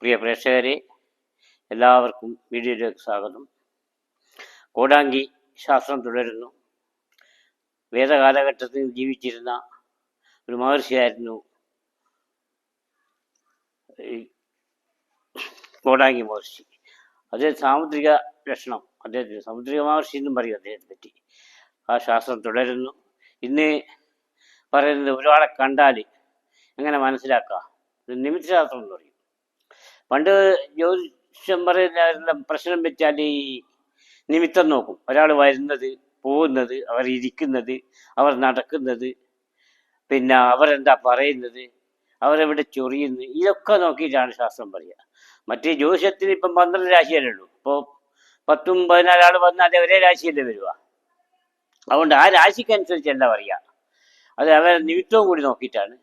പ്രിയ പ്രേക്ഷകരെ എല്ലാവർക്കും വീഡിയോയിലേക്ക് സ്വാഗതം. കോടാങ്കി ശാസ്ത്രം തുടരുന്നു. വേദകാലഘട്ടത്തിൽ ജീവിച്ചിരുന്ന ഒരു മഹർഷിയായിരുന്നു കോടാങ്കി മഹർഷി. അദ്ദേഹം സാമുദ്രിക ലക്ഷണം അദ്ദേഹത്തിന് സാമുദ്രിക മഹർഷി എന്നും പറയും അദ്ദേഹത്തെ പറ്റി. ആ ശാസ്ത്രം തുടരുന്നു. ഇന്ന് പറയുന്നത് ഒരാളെ കണ്ടാൽ എങ്ങനെ മനസ്സിലാക്കാം? നിമിത്ത ശാസ്ത്രം എന്ന് പറയും. പണ്ട് ജ്യോതിഷം പറയുന്ന പ്രശ്നം വെച്ചാൽ ഈ നിമിത്തം നോക്കും. ഒരാൾ വരുന്നത് പോകുന്നത് അവർ ഇരിക്കുന്നത് അവർ നടക്കുന്നത് പിന്നെ അവരെന്താ പറയുന്നത് അവരെവിടെ ചൊറിയുന്നത് ഇതൊക്കെ നോക്കിയിട്ടാണ് ശാസ്ത്രം പറയുക. മറ്റേ ജ്യോതിഷത്തിന് ഇപ്പം പന്ത്രണ്ട് രാശിയല്ലേ ഉള്ളൂ. ഇപ്പോൾ പത്തും പതിനാലാൾ വന്നാൽ ഒരേ രാശിയല്ലേ വരിക. അതുകൊണ്ട് ആ രാശിക്കനുസരിച്ചല്ല പറയുക. അത് അവരെ നിമിത്തവും കൂടി നോക്കിയിട്ടാണ്.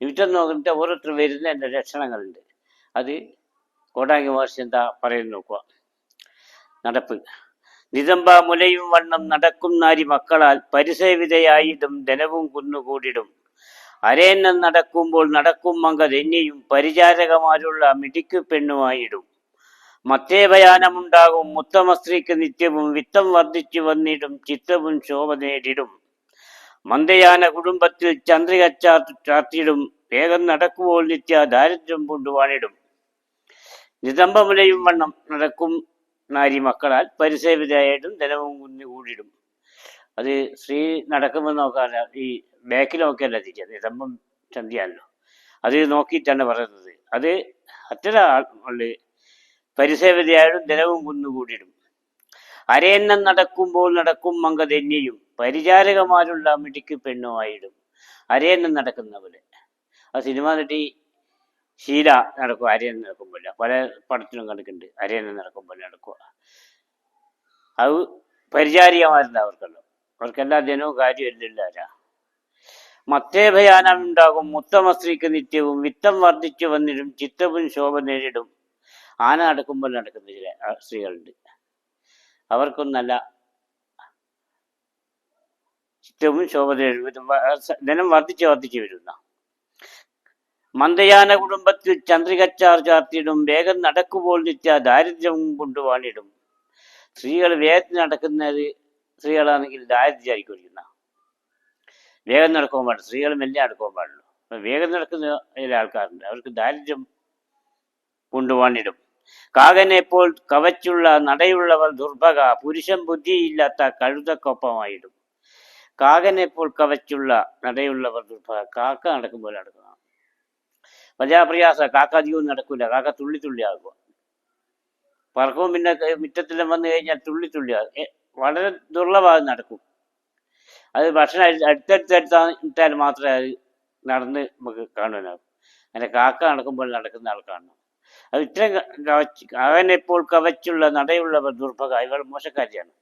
നിമിത്തം നോക്കിയിട്ട് ഓരോരുത്തർ വരുന്ന എന്റെ ലക്ഷണങ്ങളുണ്ട്. അത് കോടാങ്കി മഹർഷി എന്താ പറയുന്നത് നോക്കുക നടപ്പ്. നിതമ്പ മുലയും വണ്ണം നടക്കും നാരി മക്കളാൽ പരിസേവിതയായിടും ധനവും കുന്നുകൂടിടും അരേന്നം നടക്കുമ്പോൾ നടക്കും മങ്ക ധന്യയും പരിചാരകമാരുള്ള മിടിക്കു പെണ്ണുമായിടും. മത്തേഭയാനമുണ്ടാകും മുത്തമ സ്ത്രീക്ക് നിത്യവും വിത്തം വർദ്ധിച്ചു വന്നിടും ചിത്തവും ശോഭ നേടിടും. മന്ദയാന കുടുംബത്തിൽ ചന്ദ്രിക ചാർത്ത് ചാർത്തിയിടും. വേഗം നടക്കുമ്പോൾ നിത്യ ദാരിദ്ര്യം കൊണ്ടുവാണിടും. നിതംബമുലയും വണ്ണം നടക്കും നാരി മക്കളാൽ പരിസേവിതയായിട്ടും ധനവും കുന്നുകൂടിടും അത് സ്ത്രീ നടക്കുമ്പോൾ നോക്കാൻ ഈ ബാക്കിൽ നോക്കിയല്ല തിരിച്ചത് നിതംബം ചന്തിയാണല്ലോ. അത് നോക്കിയിട്ടാണ് പറയുന്നത്. അത് അത്ര ആളുകൾ പരിസേവിതയായിട്ടും ധനവും കുന്നുകൂടിയിടും അരയന്നം നടക്കുമ്പോൾ നടക്കും മങ്ക തെന്നിയും പരിചാരകമാരുള്ള മിടിക്ക് പെണ്ണുമായിടും. അരയന്നം നടക്കുന്ന പോലെ. ആ സിനിമ നടി ശീല നടക്കും അരിയൻ നടക്കുമ്പോൾ പല. പടത്തിലും കണ്ടിട്ടുണ്ട് അരിയൻ നടക്കുമ്പോൾ നടക്കുക അത് പരിചാരികമായിരുന്നു അവർക്കല്ലോ. അവർക്കെല്ലാ ദിനവും കാര്യമില്ല ആരാ. മത്തേ ഭയാനം ഉണ്ടാകും മുത്തമ സ്ത്രീക്ക് നിത്യവും വിത്തം വർദ്ധിച്ചു വന്നിടും ചിത്തവും ശോഭ നേരിടും. ആന നടക്കുമ്പോൾ നടക്കുന്ന ചില സ്ത്രീകളുണ്ട്. അവർക്കും നല്ല ചിത്തവും ശോഭ നേരിടും. ദിനം വർദ്ധിച്ച് വർദ്ധിച്ചു വരുന്ന. മന്ദയാന കുടുംബത്തിൽ ചന്ദ്രികച്ചാർ ചാർത്തിയിടും വേഗം നടക്കുമ്പോൾ നിത്യ ദാരിദ്ര്യം കൊണ്ടുവാണിടും. സ്ത്രീകൾ വേഗത്തിൽ നടക്കുന്നത് സ്ത്രീകളാണെങ്കിൽ ദാരിദ്ര്യമായിരിക്കും ഒഴിക്കുന്ന വേഗം നടക്കാൻ പാടില്ല സ്ത്രീകൾ മെല്ലെ നടക്കാൻ പാടുള്ളൂ വേഗം നടക്കുന്ന ആൾക്കാരുണ്ട് അവർക്ക് ദാരിദ്ര്യം കൊണ്ടുവാണിടും. പോൽ കവച്ചുള്ള നടയുള്ളവർ ദുർഭക പുരുഷൻ ബുദ്ധിയില്ലാത്ത കഴുതക്കൊപ്പമായിടും. കാകനെ പോൽ കവച്ചുള്ള നടയുള്ളവർ ദുർഭക കാക്ക നടക്കുമ്പോൾ നടക്കണം പ്രജാപ്രയാസ കാക്ക അധികവും നടക്കൂല. കാക്ക തുള്ളി തുള്ളി ആകുക പറക്കവും പിന്നെ മുറ്റത്തിലും വന്നു കഴിഞ്ഞാൽ തുള്ളി തുള്ളി ആകും വളരെ ദുർലഭമായി നടക്കും. അത് ഭക്ഷണം അടുത്തടുത്തടുത്താൽ അടുത്തടുത്ത് മാത്രമേ അത് നടന്ന് നമുക്ക് കാണുവാനാകും അങ്ങനെ കാക്ക നടക്കുമ്പോൾ നടക്കുന്ന ആൾ കാണണം. അത് ഇത്രയും കവച്ച് അവനെപ്പോൾ കവച്ചുള്ള നടയുള്ളവർ ദുർഭക ഇവൾ മോശക്കാരിയാണ്.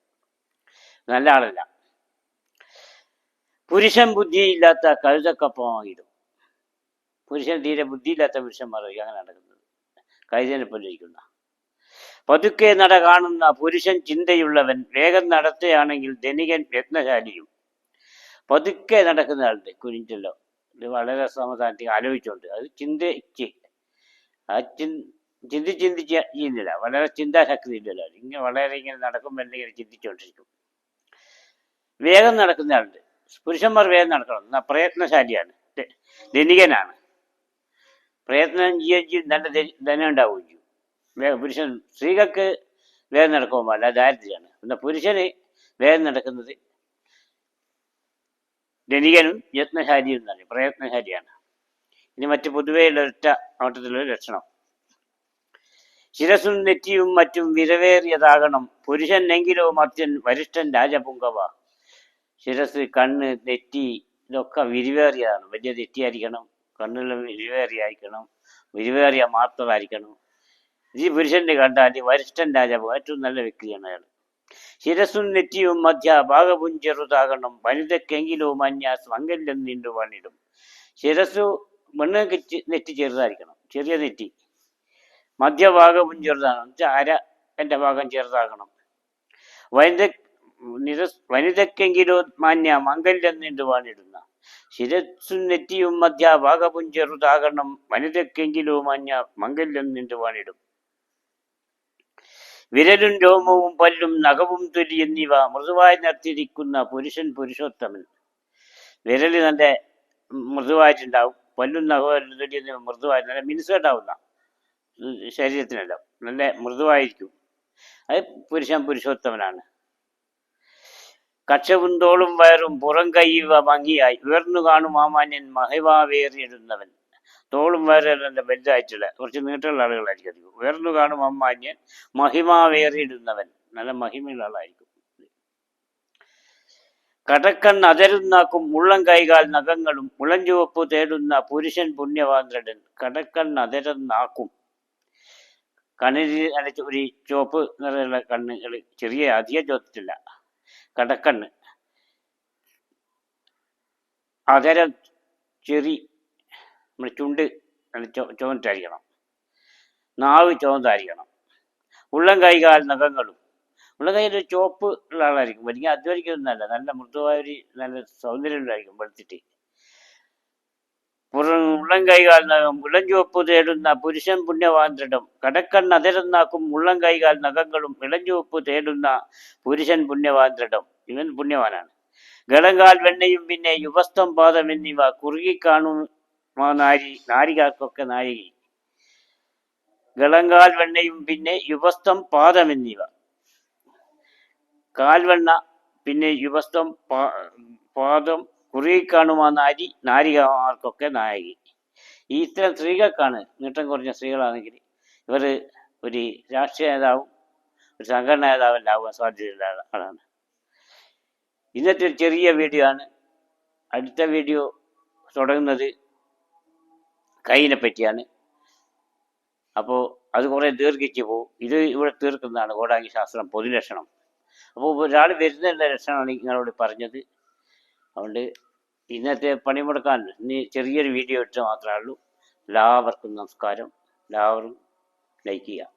നല്ല ആളല്ല. പുരുഷൻ ബുദ്ധിയില്ലാത്ത കഴുതക്കപ്പമായിടും പുരുഷൻ തീരെ ബുദ്ധിയില്ലാത്ത പുരുഷന്മാരായി അങ്ങനെ നടക്കുന്നത്. കൈതേനെ പോലെ ഇരിക്കുന്ന. പതുക്കെ നട കാണുന്ന പുരുഷൻ ചിന്തയുള്ളവൻ വേഗം നടത്തുകയാണെങ്കിൽ ധനികൻ രത്നശാലിയും പതുക്കെ നടക്കുന്ന ആളുണ്ട് കുരിഞ്ചല്ലോ. ഇത് വളരെ സമാധാനത്തിൽ ആലോചിച്ചുകൊണ്ട് അത് ചിന്തിച്ച് ആ ചിൻ ചിന്തി ചിന്തിച്ച് ചെയ്യുന്നില്ല. വളരെ ചിന്താശക്തി ഇല്ലല്ലോ. ഇങ്ങനെ വളരെ ഇങ്ങനെ നടക്കുമ്പോൾ എന്തെങ്കിലും ചിന്തിച്ചുകൊണ്ടിരിക്കും വേഗം നടക്കുന്ന ആളുണ്ട്. പുരുഷന്മാർ വേഗം നടക്കണം. പ്രയത്നശാലിയാണ്. ധനികനാണ്. പ്രയത്നം ചെയ്യും നല്ല ധനം ഉണ്ടാവുകയും ചെയ്യും. വേഗം പുരുഷൻ സ്ത്രീകൾക്ക് വേഗം നടക്കുമ്പോൾ അല്ല ദാരിദ്ര്യമാണ്. എന്നാൽ പുരുഷന് വേഗം നടക്കുന്നത് ധനികനും യത്നശാലിയും എന്നാണ് പ്രയത്നശാലിയാണ്. ഇനി മറ്റ് പൊതുവെയുള്ള ഒറ്റ നോട്ടത്തിലുള്ള ലക്ഷണം. ശിരസും നെറ്റിയും മറ്റും വിരവേറിയതാകണം പുരുഷനെങ്കിലോ മർത്യൻ വരിഷ്ഠൻ രാജപുങ്കവ. ശിരസ് കണ്ണ് നെറ്റി ഇതൊക്കെ വിരിവേറിയതാണ് വലിയ നെറ്റിയായിരിക്കണം. കണ്ണെല്ലാം വിരിവേറിയായിരിക്കണം. വിരിവേറിയ മാത്രമായിരിക്കണം. ഈ പുരുഷന്റെ കണ്ടാൽ വരിഷ്ഠൻ രാജാവ് ഏറ്റവും നല്ല വ്യക്തിയാണ് അയാൾ. ശിരസും നെറ്റിയും മധ്യ ഭാഗവും ചെറുതാകണം. വനിതക്കെങ്കിലോ മന്യാസ് മംഗല്യം നീണ്ടു പണിടും ശിരസു പെണ്ണുങ്ങൾക്ക് നെറ്റി ചെറുതായിരിക്കണം. ചെറിയ നെറ്റി. മധ്യഭാഗവും ചെറുതാകണം. അര എന്റെ ഭാഗം ചെറുതാകണം. വനിത നിരസ് വനിതക്കെങ്കിലോ മാന്യ മംഗല്യം നീണ്ടു വാണിടുന്ന ശിരസ്സും നെറ്റിയും മധ്യ ഭാഗവും ചെറുതാകണം വനിതയ്ക്കെങ്കിലോ മഞ്ഞ മംഗല്യം നിന്റെ വാണിടും വിരലും രോമവും പല്ലും നഖവും തൊലി എന്നിവ മൃദുവായി നിർത്തിയിരിക്കുന്ന പുരുഷൻ പുരുഷോത്തമൻ. വിരൽ നല്ല മൃദുവായിട്ടുണ്ടാവും. പല്ലും നഖവും തൊലി എന്നിവ മൃദുവായി നല്ല മിനുസേട്ടാവുന്ന ശരീരത്തിനെല്ലാം നല്ല മൃദുവായിരിക്കും. അത് പുരുഷൻ പുരുഷോത്തമനാണ്. കക്ഷവും തോളും വയറും പുറം കൈവ ഭംഗിയായി. ഉയർന്നു കാണും മാമാന്യൻ മഹിവാവേറിയിടുന്നവൻ തോളും വയറും നല്ല വലുതായിട്ടുള്ള കുറച്ച് നീട്ടുള്ള ആളുകളായിരിക്കും അധികം. ഉയർന്നു കാണും അമ്മാന്യൻ മഹിമാവേറിയിടുന്നവൻ നല്ല മഹിമയുള്ള ആളായിരിക്കും. കടക്കൺ അതരുന്നാക്കും ഉള്ളം കൈകാൽ നഖങ്ങളും മുളഞ്ചുവപ്പ് തേടുന്ന പുരുഷൻ പുണ്യവാന്ത്രടൻ കടക്കൺ അതരുന്നാക്കും കണ്ണിൽ ഒരു ചുവപ്പ് നിറയുള്ള കണ്ണുകൾ ചെറിയ അധികം ചോത്തിട്ടില്ല കടക്കണ്ണ്. അതര ചെറി നമ്മുടെ ചുണ്ട് നല്ല ചോ ചുവന്നിട്ടായിരിക്കണം. നാവ് ചുവന്നായിരിക്കണം ഉള്ളം കൈകാൽ നഖങ്ങളും. ഉള്ളം കൈ ഒരു ചുവപ്പ് ഉള്ള ആളായിരിക്കും. വലിയ അധ്വാനിക്കുന്നതല്ല. നല്ല മൃദുവായ ഒരു നല്ല സൗന്ദര്യമുള്ളതായിരിക്കും വെളുത്തിട്ട്. പുറം ഉള്ളം കൈകാൽ നഖം ഇളം തേടുന്ന പുരുഷൻ പുണ്യവാന്ത്രടം. കടക്കണ്ണ് അതിരന്നാക്കും ഉള്ളം കൈകാൽ നഖങ്ങളും ഇളഞ്ചുവപ്പ് തേടുന്ന പുരുഷൻ പുണ്യവാന്ത്രടം. ഇവൻ പുണ്യവാനാണ്. ഗളങ്കാൽ വെണ്ണയും പിന്നെ യുവസ്തം പാദം എന്നിവ കുറുകിക്കാണും ആ നാരി നാരികാർക്കൊക്കെ നാരികി ഗളങ്കാൽ വെണ്ണയും പിന്നെ യുവസ്തം പാദം എന്നിവ. കാൽവെണ്ണ പിന്നെ യുവസ്തം പാദം കുറുകിക്കാണുമാ നാരി നാരികമാർക്കൊക്കെ നായകി. ഈ ഇത്തരം സ്ത്രീകൾക്കാണ് നീട്ടം കുറഞ്ഞ സ്ത്രീകളാണെങ്കിൽ ഇവർ ഒരു രാഷ്ട്രീയ നേതാവും ഒരു സംഘടനാ നേതാവെല്ലാം ആവാൻ സാധ്യതയുള്ള ആളാണ്. ഇന്നത്തെ ഒരു ചെറിയ വീഡിയോ ആണ്. അടുത്ത വീഡിയോ തുടങ്ങുന്നത് കൈനെ പറ്റിയാണ്. അപ്പോൾ അത് കുറേ ദീർഘിച്ച് പോകും. ഇത് ഇവിടെ തീർക്കുന്നതാണ്. കോടാങ്കി ശാസ്ത്രം പൊതുലക്ഷണം. അപ്പോൾ ഒരാൾ വരുന്നതിന്റെ ലക്ഷണമാണ് നിങ്ങളോട് പറഞ്ഞത്. അതുകൊണ്ട് ഇന്നത്തെ പണിമുടക്കാൻ ഇനി ചെറിയൊരു വീഡിയോ ഇട്ട് മാത്രമേ ഉള്ളൂ. എല്ലാവർക്കും നമസ്കാരം. എല്ലാവരും ലൈക്ക് ചെയ്യുക.